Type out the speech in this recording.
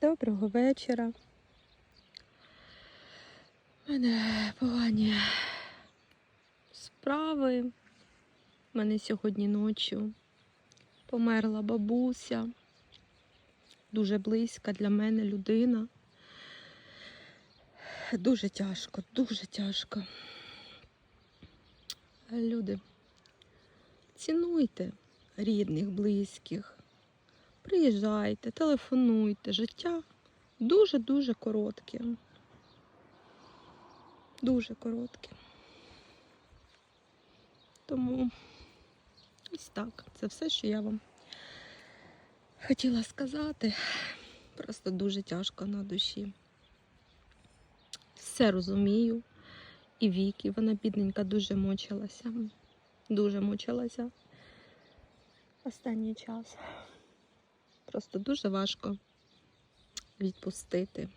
Доброго вечора. У мене погані справи. У мене сьогодні ночі померла бабуся. Дуже близька для мене людина. Дуже тяжко, дуже тяжко. Люди, цінуйте рідних, близьких. Приїжджайте, телефонуйте. Життя дуже-дуже коротке. Дуже коротке. Тому ось так. Це все, що я вам хотіла сказати. Просто дуже тяжко на душі. Все розумію. І Вікі, вона бідненька дуже мучилася. Дуже мучилася останній час. Просто дуже важко відпустити.